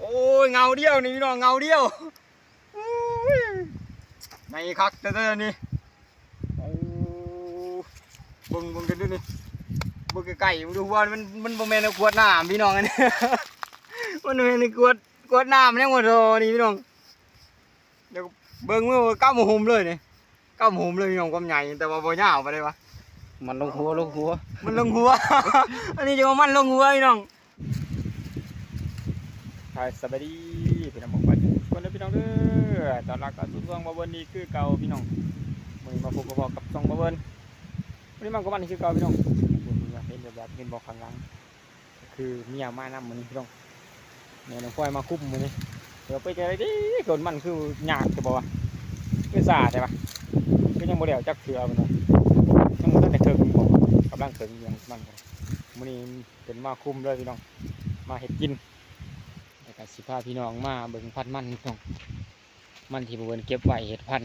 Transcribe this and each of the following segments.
โอ้ยเงาเดียวนี่พี่น้องเงาเดียวโอ้ยในคักเด้อนี่โอ้เบิ่งเบิ่งกันดูนี่เบิ่งไก่ๆมึงดูว่ามันมันบ่แม่นขวดน้ำพี่น้องอันนี้มันบ่แม่นขวดขวดน้ำเนี่ยหมดโอนี่พี่น้องเดี๋ยวเบิ่งมือก้าวหมูหุมเลยนี่ก้าวหมูหุมเลยพี่น้องความใหญ่แต่ว่าบ่ยาวไปเลยวะมันลงหัวลงหัว มันลงหัว อันนี้จะว่ามันลงหัวพี่น้อง ใช่สบายดีพี่น้องบอกว่าคนเด้อพี่น้องเด้อตอนรักก็สุดช่วงมาเบิ้นนี่คือเก่าพี่น้องมือมาพบกับพ่อกับช่องมาเบิ้นวันนี้มันก็มันคือเก่าพี่น้องคุณอยากเห็นแบบเห็นบอกข้างหลังคือเมียมานำมื้อนี้พี่น้องเมียน้องพลอยมาคุ้มมือนี้เดี๋ยวไปเจออะไรดิโดนมันคือหยากจะบอกว่าคือสาใช่ปะคือยังบ่ได้เอาจักเถื่อมันเนาะยังบ่ทันได้เถิงบอกกำลังเถิงอยังมันมือนี้เป็นมาคุ้มเลยพี่น้องมาเฮ็ดกิน แล้วก็สิพาพี่น้องมาเบิ่งพันธุ์มันพี่น้องมันที่บเวนเก็บไว้เห็ดพัน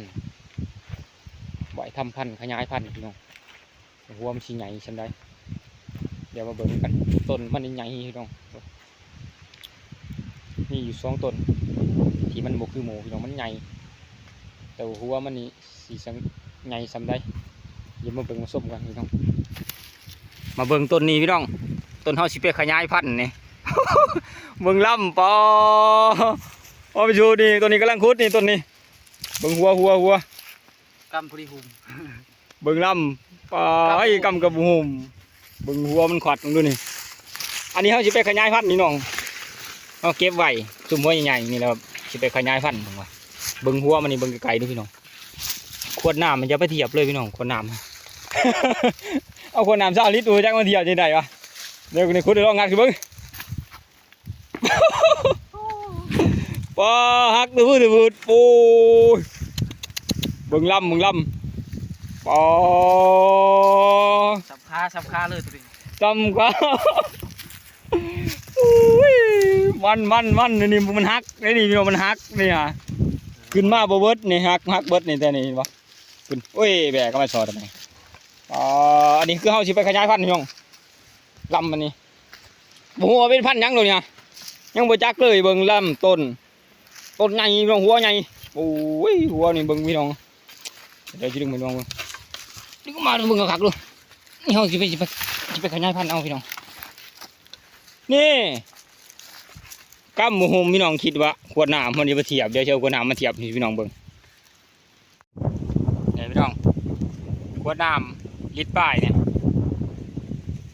ไว้ทำพันขยายพันพี่น้องหัวมันสิใหญ่ชันได้เดี๋ยวมาเบิ่งกันต้นมันใหญ่พี่น้องมีอยู่สองต้นที่มันบกคือหมูพี่น้องมันใหญ่แต่หัวมันนี่สีสังใหญ่สำได้เดี๋ยวมาเบิ่งมาส้มกันพี่น้องมาเบิ่งต้นนี้พี่น้องต้นเฮาสิไปขยายพันธุ์นี่ เบิ่งลำปอโอ้ไปดูนี่ตัวนี้กำลังคุดนี่ต้นนี้เบิ่งหัวหัวหัวกำพริหุมเบิ่งลำปอไอ้กำกับหุ่มเบิ่งหัวมันขวัดดูนี่อันนี้เขาสิไปขยายพันธุ์นี่น้องเขาเก็บไว้ซุ่มหัวใหญ่ๆนี่แหละครับสิไปขยายพันธุ์ผมว่าเบิ่งหัวมันนี่เบิ่งไกลๆดูพี่น้องขวดน้ำมันจะไปเทียบเลยพี่น้องขวดน้ำเอาขวดน้ำเศร้าลิตรดูจักมาเทียบจังไดวะเดี๋ยวนี่คุดเดี๋ยวลองงัดขึ้นเบิ่ง ปอฮักตือตือปูยเบิ่งลำเบิ่งลำปอสับคาสับคาเลยตัวนี้จำกว่าอุ้ยมันมันมันนี่นี่มันฮักนี่นี่พี่น้องมันฮักนี่ฮะขึ้นมาบ่เบิดนี่ฮักฮักเบิดนี่แต่นี่เห็นปะขึ้นโอ้ยแบกก็มาสอดทำไมอ๋ออันนี้คือเฮาสิไปขยายพันธุ์พี่น้องลำมันนี่บ่ฮู้ว่าเป็นพันธุ์หยังเลยเนี่ยยังบ่จักเลยเบิ่งลำต้น ต้นใหญ่พี่น้องหัวใหญ่โอ้ยหัวนี่เบิ่งพี่น้องเดี๋ยวจะดึงไปน้องเบิ่งดึงมาเบิ่งคักดูนี่เฮาสิไปสิไปสิไปขยายพันธุ์เอาพี่น้องนี่กำหมูหมพี่น้องคิดว่าขวดน้ำมันจะมาเทียบเดี๋ยวเชียวขวดน้ำมาเทียบพี่น้องเบิ่งเนี่ยพี่น้องขวดน้ำลิตรป้ายเนี่ย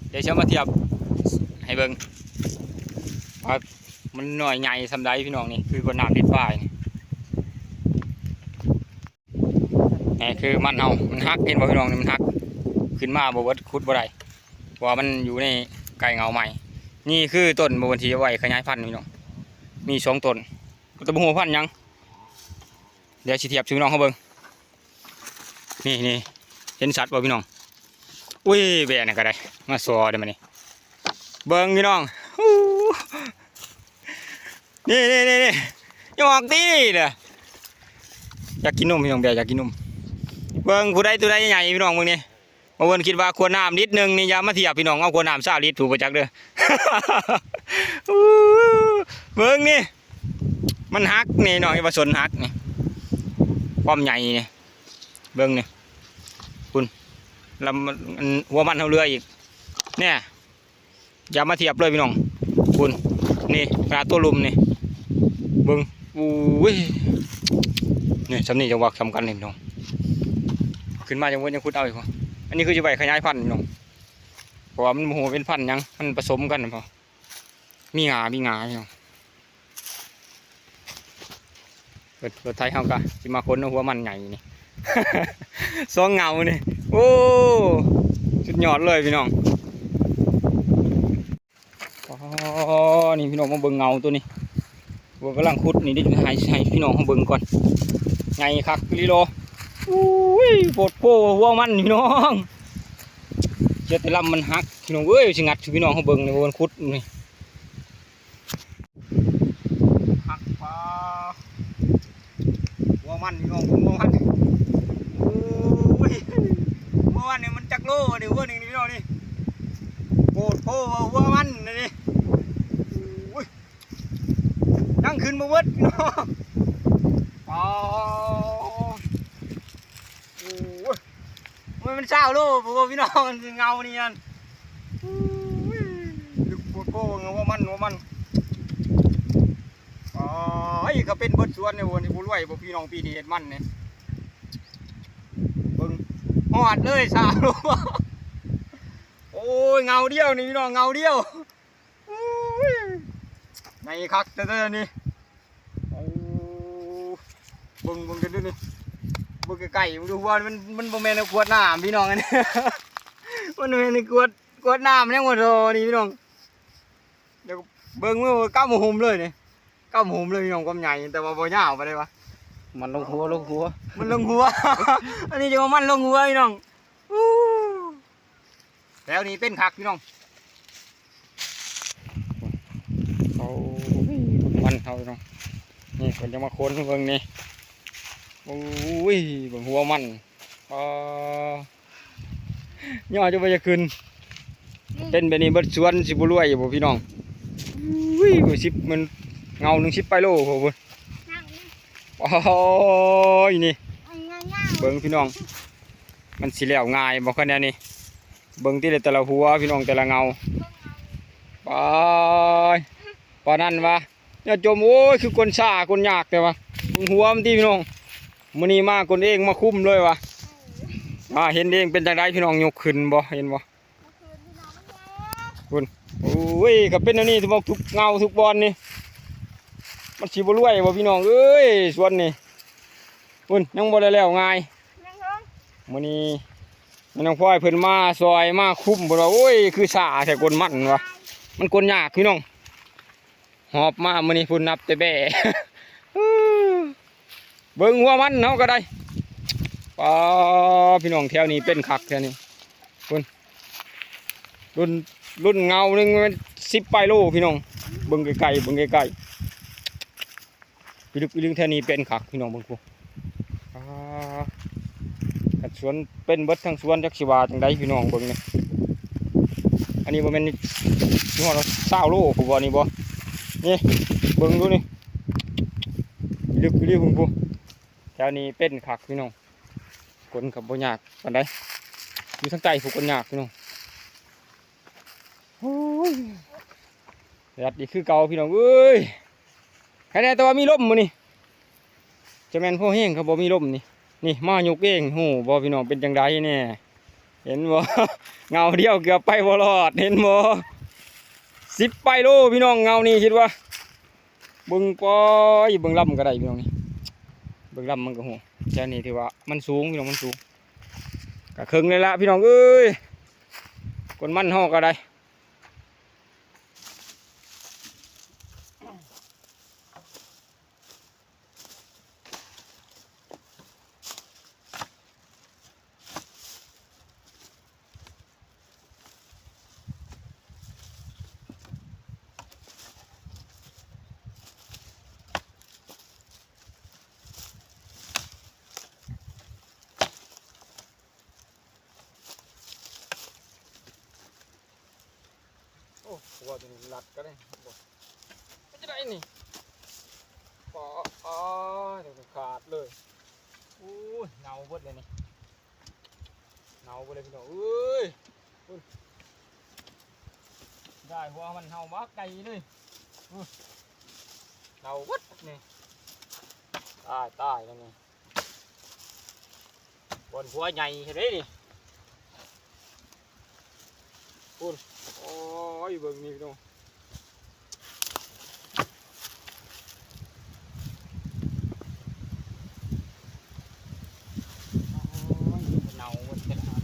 เดี๋ยวเชียวมาเทียบให้เบิ่งว่า มันหน่อยใหญ่สำได้พี่น้องนี่คือกระน้ำดิดฝ้ายนี่นี่คือมันเอามันฮักเห็นบ่พี่น้องนี่มันฮัก ขึ้นมาบ่เบิดคุดบ่ได้เพราะว่ามันอยู่ในไก่เงาใหม่ นี่คือต้นบวันที่เอาไว้ขยายพันธุ์พี่น้อง มีสองต้นตะบ่ฮู้ว่าพันธุ์ยัง เดี๋ยวสิเทียบชื่น้องเขาเบิ่งนี่นี่เห็นสัตว์บ่พี่น้อง อุ้ยแบนก็ได้ มาสอได้มานี่เบิ่งพี่น้อง นี่นี่นี่นี่ย่าออกตีนี่เด้อยากกินนมพี่น้องเบียร์อยากกินนมเบิ่งผู้ใดตัวใดใหญ่พี่น้องเบิ่งนี่มาเบิ่งคิดว่าควรน้ำนิดนึงนี่ยามาเทียบพี่น้องเอาควรน้ำซาลิตถูกประจักเด้อเบิ่งนี่มันหักนี่น้องอีว่าสนหักนี่ความใหญ่นี่เบิ่งนี่คุณลำมันหัวมันเท่าเรืออีกเนี่ยอย่ามาเทียบเลยพี่น้องคุณนี่ขนาตัวลุมนี่ เบิ้งอุ้ยนี่สำนี่จังหวะสำคัญนี่พี่น้องขึ้นมาจังหวะยังคุดเอาอีกพออันนี้คือจะไปขยายพันธุ์พี่น้องเพราะว่ามันโมโหเป็นพันธุ์หยังมันผสมกันพอมีงา มีงาพี่น้องเปิดเปิดไทยเฮากะสิมาค้นเอาหัวมันใหญ่นี่สองเงานี่โอ้สุดยอดเลยพี่น้องอ๋อนี่พี่น้องมาเบิ่งเงาตัวนี้ วัวกำลังขุดนี่ได้ให้ให้พี่น้องเขาเบิ่งก่อนไงคักลีโลอุ้ยปวดโป้หัวมันพี่น้องเจ้าแต่ลำมันหักพี่น้องเอ้ยสิงัดพี่น้องเขาเบิ่งในวันขุดนี่หักปลาหัวมันพี่น้องหัวมันโอ้ยหัวมันเนี่ยมันจักโลนี่หัวนึ่งนี่พี่น้องนี่โปวดโป้หัวมันนี่ นี่โอ้ยขึ้นมาเวิดพี่น้องอ๋อโอ้ยมันเป็นเช้าลกพวกพี่น้องมันเงาเนี่นั่นอุ้ยลึกโคตรโก้เงาว่ามันว่ามันอ๋อไอ้ก็เป็นเบิดสวนในวันนี้บุรวยบ่พี่น้องปีนี้เห็นมันเนี่ยเบิ่งหอดเลยสาวโลกโอ้ยเงาเดียวนี่พี่น้องเงาเดียวในคักแต่เด้อนี่ บิ่งเบิ่งกันดูนี่เบิ่งใกล้ๆมึงดูว่ามันมันบ่แม่นขวดน้ำพี่น้องอันนี้มันแม่นขวดขวดน้ำเนี่ยหมดโอนี่พี่น้องเดี๋ยวเบิ่งมือก้าวหมุมเลยนี่ก้าวหมุมเลยพี่น้องความใหญ่แต่ว่าบ่ยาวไปได้ปะมันลงหัวลงหัว มันลงหัว อันนี้จะว่ามันลงหัวพี่น้องอู้แล้วนี่เป็นคักพี่น้องเขามันเขาเนาะนี่คนจะมาค้นเบิ่งนี่ โอ้ยบิ่งหัวมันอ๋อย่อจะไปจะขึ้น เป็นแบบนี้เบิดสวนสิบ่รวยอยู่บ่พี่น้องอุ้ยกูสิบมันเงาหนึ่งสิบไปโลโหบิ่งโอ้ยนี่เบิ่งพี่น้อง มันสิแล้วง่ายบ่คะแนนนี่เบิ่งที่แต่ละหัวพี่น้องแต่ละเงาไปปานนั้นวะเนี่ยจมโอ้ยคือคนซาคนยากแต่ว่าหัวมันที่พี่น้อง มื้อนี้มาคนเองมาคุ้มเลยวะอ่าเห็นเองเป็นจังไดพี่น้องยกขึ้นบ่เห็นบ่โอ้ยก็เป็นอันนี้ทุกทุกเงาทุกบอลนี่มันสีบรวยบ่พี่น้องเอ้ยสวนนี่อุ่นยังบ่ได้แล้วง่ายมื้อนี้มันน้องพ่อยเพิ่นมาซอยมาคุ้มเพิ่นว่าโอ้ยคือสาแต่กนมันวะมันกนยากพี่น้องหอบมามื้อนี้พุ่นนับแต่แบ่ เบิ่งหัวมันเฮาะก็ได้ป้าพี่น้องแถวนี้เป็นคักแถวนี้พุ่นรุ่นรุ่นเงาหนึ่งมันสิบปลายโลพี่น้องเบิ่งไกลๆเบิ่งไกลๆพี่ลึกพี่ลึกแท่นี้เป็นคักพี่น้องเบิ่งกูอ่ากัดสวนเป็นเบิดทั้งสวนจักสิวาจังไดพี่น้องเบิ่งนี่อันนี้บ่แม่นนี่ฮอดเศร้าโลกูบ่นี่บ่นี่เบิ่งดูนี่ลึกพี่ลึกเบิ่งกู วนี้เป็นคักพี่น้องคนกับบ่ยากปานใดอยู่ทางใต้ผู้คนยากพี่น้องโอ้ยแดดีคือเก่าพี่น้องเอ้ยแค่แต่ตัวามีลมมือนี่จะแมนพ่อแห้งเขาบ่มีลมนี่นี่มายกเองโหบ่พี่น้องเป็นจังไดแน่เห็นบ่เงาเดียวเกือบไปบ่รอดเห็นบ่สิบไปโลพี่น้องเงานี่คิดว่าบิ่งปอยบิ่งลำก็ได้พี่น้องนี่ เบิ่งลำมันก็โหแค่นี้ถือว่ามันสูงพี่น้องมันสูงก็ครึ่งเลยละพี่น้องเอ้ยคนมันห่อก็ได้ หัวตัวนี้รัดก็ได้บอกไม่จะได้นี่ปออ๋อเดี๋ยวขาดเลยอู้เงาเบิดเลยนี่เงาเบิดเลยพี่น้องเอ้ยได้หัวมันเห่าบักไก่เลยอื้อเงาเบิดนี่ตายตายแล้วนี่บนหัวใหญ่เห็นไหมนี่ โอ้ยเบิ่งนี่พี่น้องโอ้ยมันเน่ามันเป็นอะ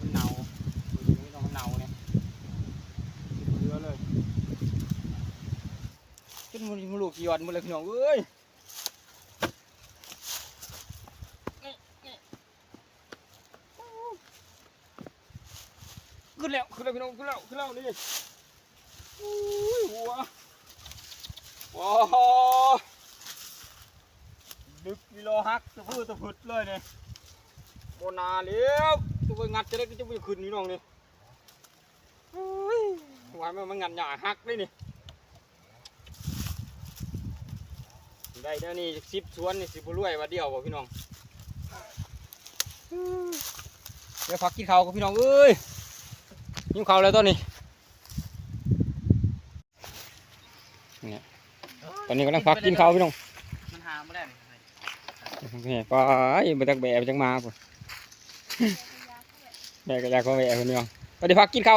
มันเน่ามันต้องน่าเนี่ยเหลือเลยขึ้นมันมันลูกีวันหมดเลยพี่น้องเอ้ยขึ้นแล้วขึ้นแล้ว พี่น้องขึ้นแล้วขึ้นแล้วนี่อุ้ยหัวว้าวดึกกิโลฮักตะพื้ตะพืดเลยเนี่ยโบนาเลี้ยวจะไปงัดจะได้ก็จะไปขึ้นนี่น้องนี่อุ้ยหวานมันมันงัดหยาฮักเลยนี่ได้เดี๋ยวนี้สิบสวนนี่สิบุรวยว่าเดียวบ่พี่น้องเดี๋ยวพักกินข้าวกับพี่น้องเอ้ย หิวข้าแล้วตอนนี้เนี่ยตอนนี้กำลังพักกินเขาพี่น้องมันหาไม่ได้นี่ไปไปจักแบะไปจักมาพุ่นแบะก็อยากเขาแบะคนเดียวไปได้พักกินเขา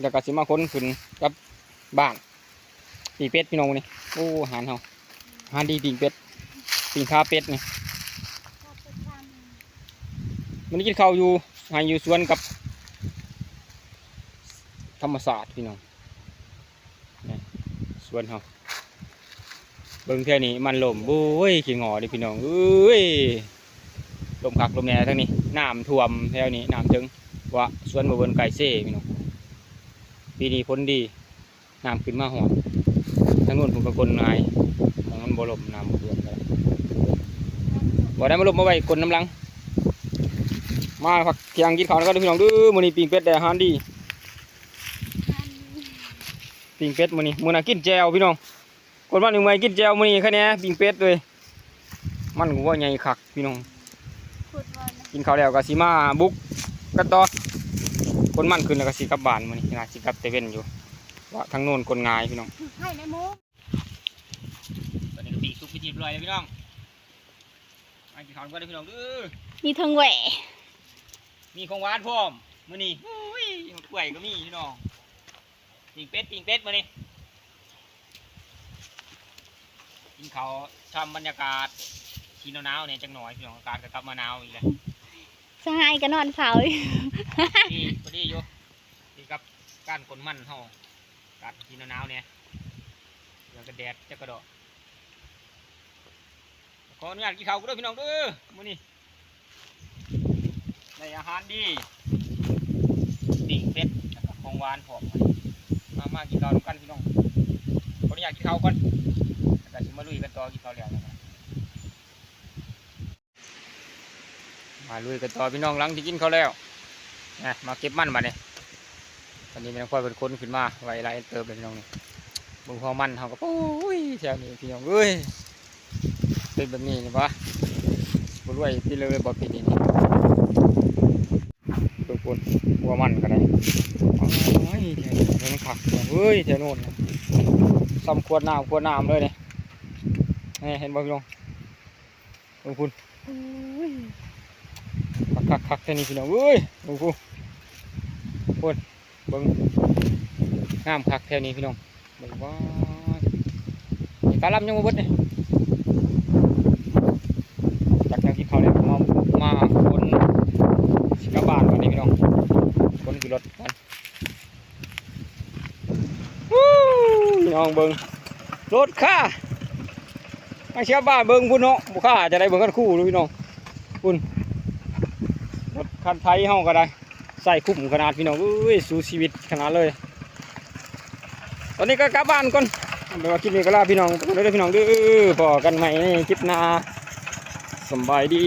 เดี๋ยวก็สิมาค้นขึ้นกับบ้านปีเป็ดพี่น้องนี่โอ้หารเฮาอาหารดีปิงเป็ดปิงขาเป็ดนี่มันกินข้าวอยู่หาอยู่สวนกับ ธรรมศาสตร์พี่น้องนี่สวนเฮาเบิ่งเท่านี้มันลมโอ้ยขี้งอดิพี่น้องเอ้ยลมคักลมแหน่ทั้งนี้น้ำท่วมแถวนี้น้ำถึงว่าสวนบ่เบิ่นไก่เซ่พี่น้องปีนี้ผลดีน้ำขึ้นมาหอมทั้งนู้นผมก็กลนายมองมันบ่ลมน้ำท่วมเลยบ่ได้มาลมมาไว้กลน้ำลังมาพักเที่ยงกินข้าวแล้วก็พี่น้องด้อมื้อนี้ปิ้งเป็ดได้อาหารดี ปิ้งเป็ดมื้อนี้มื้อน่ะกินแจ่วพี่น้องคนบ้านหนึ่งไม่กินแจวมื้อนี้แค่นี้ปิงเป็ดเลยมันหัวใหญ่คักพี่น้องขุดวันกินข้าวแล้วก็สิมาบุกกันต่อคนมันขึ้นแล้วก็สิกลับบ้านมื้อนี้น่าสิกลับแต่เว้นอยู่ว่าทางโน้นคนงายพี่น้องให้ในมุกตอนนี้ก็ปีกซุกไปจีบลอยแล้วพี่น้องมากินข้าวกันเลยพี่น้องเด้อมีทั้งแหวมีของหวานพร้อมมื้อนี้อุ้ยกล้วยก็มีพี่น้อง ปิงเป็ดปิงเป็ดมื้อนี้กินข้าวชมบรรยากาศที่หนาวๆเนี่ยจังหน่อยพี่น้องอากาศก็กลับมาหนาวอีกแล้ว สหายก็นอนเฝ้าอยู่ ดีพอดีอยู่ดีกับการกลนมันเฮาการกินหนาวๆเนี่ยเดี๋ยวก็แดดจะกระโดดขออนุญาตกินข้าวกูด้วยพี่น้องเด้อมื้อนี้ได้อาหารดีปิ่งเป็ดแล้วก็ของหวานพร้อมมา มากินข้าวด้วยกันพี่น้องขออนุญาตกินข้าวก่อนแล้วก็สิมาลุยกันต่อกินข้าวแล้วนะครับมาลุยกันต่อพี่น้องหลังที่กินข้าวแล้วนะมาเก็บมันมาเนี่ยตอนนี้แม่น้องพลอยเป็นคนขึ้นมาไวไรเติบเลยพี่น้องนี่บุงพอมันเขาก็โอ้ยแถวนี้พี่น้องเอ้ยเป็นแบบนี้นี่ปะบรวยที่เลยบ่ปีนี้ นี่ทุกคนหัวมันก็ได้โอ้ยแถวนี้มันขักเฮ้ยแถวโน้นน่ะซ้ำขวดน้ำขวดน้ำเลยเนี่ยนี่เห็นบ่พี่น้องดูคุณคักคักๆแค่นี้พี่น้องเอ้ยดูคุณเบิ่งงามคักแถวนี้พี่น้องเบิ่งว่าการลำยังบ่เบิดนี่จากแนวกินข้าวแล้วมามาคนสิกลับบ้านวันนี้พี่น้องคนขี่รถกันวู้พี่ น้องเบิงรถค่าไมาเชียบ้านเบิงพุ่นเนาะบ่ค่าจะได้เบิงกันคู่เลยพี่น้องพุ่นรถคันไทยเฮาก็ได้ใส่คุ้มขนาดพี่น้องเอ้ยสู้ชีวิตขนาดเลย ตอนนี้ก็กลับบ้านก่อนเดี๋ยวคลิปนี้ก็ลาพี่น้องไปเด้อพี่น้องเด้อพอกันใหม่คลิปหน้าสบายดี